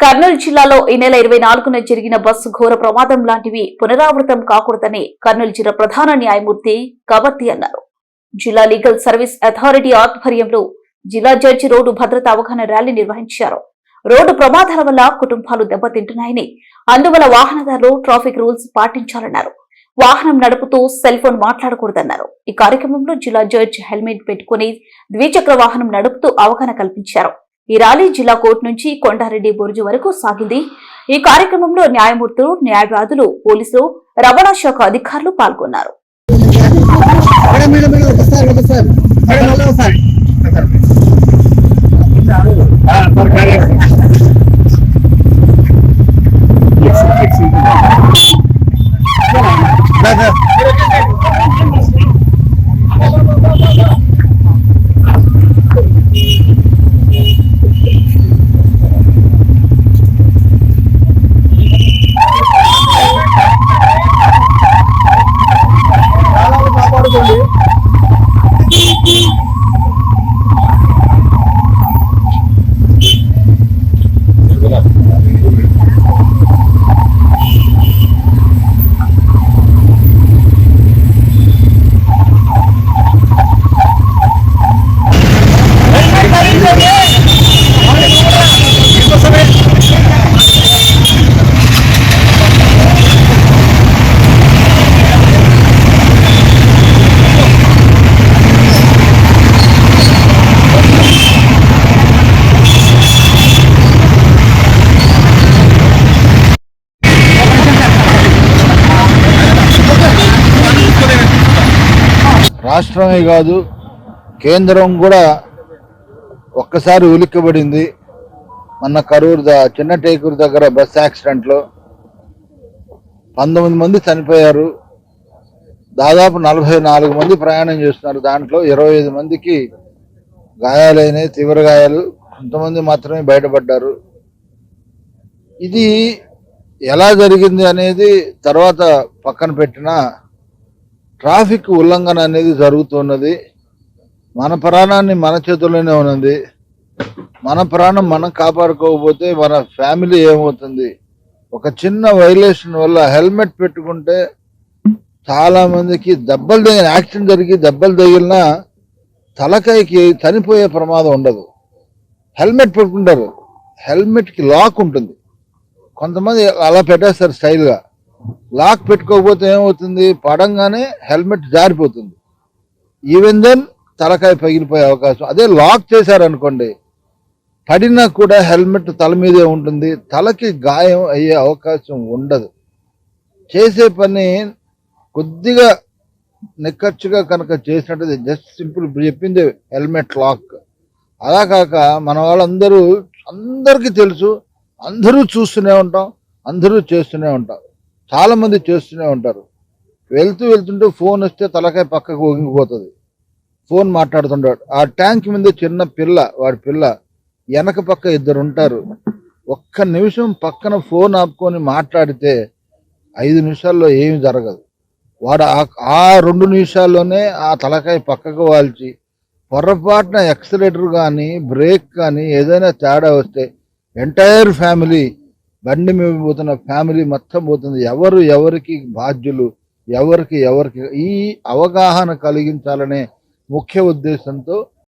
కర్నూలు జిల్లాలో ఈ నెల ఇరవై నాలుగున జరిగిన బస్సు ఘోర ప్రమాదం లాంటివి పునరావృతం కాకూడదని కర్నూలు జిల్లా ప్రధాన న్యాయమూర్తి కవర్తి అన్నారు. జిల్లా లీగల్ సర్వీస్ అథారిటీ ఆధ్వర్యంలో జిల్లా జడ్జి రోడ్డు భద్రత అవగాహన ర్యాలీ నిర్వహించారు. రోడ్డు ప్రమాదాల వల్ల కుటుంబాలు దెబ్బతింటున్నాయని అందువల్ల వాహనదారులు ట్రాఫిక్ రూల్స్ పాటించాలన్నారు. వాహనం నడుపుతూ సెల్ ఫోన్ మాట్లాడకూడదన్నారు. ఈ కార్యక్రమంలో జిల్లా జడ్జి హెల్మెట్ పెట్టుకుని ద్విచక్ర వాహనం నడుపుతూ అవగాహన కల్పించారు. ఈ ర్యాలీ జిల్లా కోర్టు నుంచి కొండారెడ్డి బురుజు వరకు సాగింది. ఈ కార్యక్రమంలో న్యాయమూర్తులు న్యాయవాదులు పోలీసులు రవాణా శాఖ అధికారులు పాల్గొన్నారు. మేడం రాష్ట్రమే కాదు కేంద్రం కూడా ఒక్కసారి ఉలిక్కబడింది మొన్న కరూరు ద చిన్న టేకూరు దగ్గర బస్ యాక్సిడెంట్లో పంతొమ్మిది మంది చనిపోయారు. దాదాపు నలభై నాలుగు మంది ప్రయాణం చేస్తున్నారు. దాంట్లో ఇరవై ఐదు మందికి గాయాలైనవి తీవ్ర గాయాలు. కొంతమంది మాత్రమే బయటపడ్డారు. ఇది ఎలా జరిగింది అనేది తర్వాత పక్కన పెట్టినా ట్రాఫిక్ ఉల్లంఘన అనేది జరుగుతున్నది. మన ప్రాణాన్ని మన చేతుల్లోనే ఉన్నది. మన ప్రాణం మనం కాపాడుకోకపోతే మన ఫ్యామిలీ ఏమవుతుంది? ఒక చిన్న వైలేషన్ వల్ల హెల్మెట్ పెట్టుకుంటే చాలా మందికి దెబ్బలు తగిన యాక్సిడెంట్ జరిగి దెబ్బలు తగిలినా తలకాయకి చనిపోయే ప్రమాదం ఉండదు. హెల్మెట్ పెట్టుకుంటారు. హెల్మెట్కి లాక్ ఉంటుంది. కొంతమంది అలా పెట్టేస్తారు స్టైల్గా. లాక్ పెట్టుకోకపోతే ఏమవుతుంది? పడంగానే హెల్మెట్ జారిపోతుంది. ఈవెన్ దెన్ తలకాయ పగిలిపోయే అవకాశం. అదే లాక్ చేశారనుకోండి పడినా కూడా హెల్మెట్ తల మీదే ఉంటుంది. తలకి గాయం అయ్యే అవకాశం ఉండదు. చేసే పని కొద్దిగా నిక్కచ్చుగా కనుక చేసినట్టు జస్ట్ సింపుల్ ఇప్పుడు చెప్పింది హెల్మెట్ లాక్. అలా కాక మన వాళ్ళందరూ అందరికీ తెలుసు అందరూ చూస్తూనే ఉంటాం అందరూ చేస్తూనే ఉంటాం. చాలామంది చేస్తూనే ఉంటారు. వెళ్తూ వెళ్తుంటే ఫోన్ వస్తే తలకాయ పక్కకు ఒంగిపోతుంది ఫోన్ మాట్లాడుతుంటాడు. ఆ ట్యాంక్ మీద చిన్న పిల్ల వాడి పిల్ల వెనక పక్క ఇద్దరు ఉంటారు. ఒక్క నిమిషం పక్కన ఫోన్ ఆపుకొని మాట్లాడితే ఐదు నిమిషాల్లో ఏమి జరగదు. వాడు ఆ- ఆ రెండు నిమిషాల్లోనే ఆ తలకాయ పక్కకు వాల్చి పొరపాటున ఎక్సలేటర్ కానీ బ్రేక్ కానీ ఏదైనా తేడా వస్తే ఎంటైర్ ఫ్యామిలీ బండి మీద పోతున్న ఫ్యామిలీ మొత్తం పోతుంది. ఎవరు ఎవరికి బాధ్యులు ఎవరికి ఎవరికి ఈ అవగాహన కలిగించాలనే ముఖ్య ఉద్దేశంతో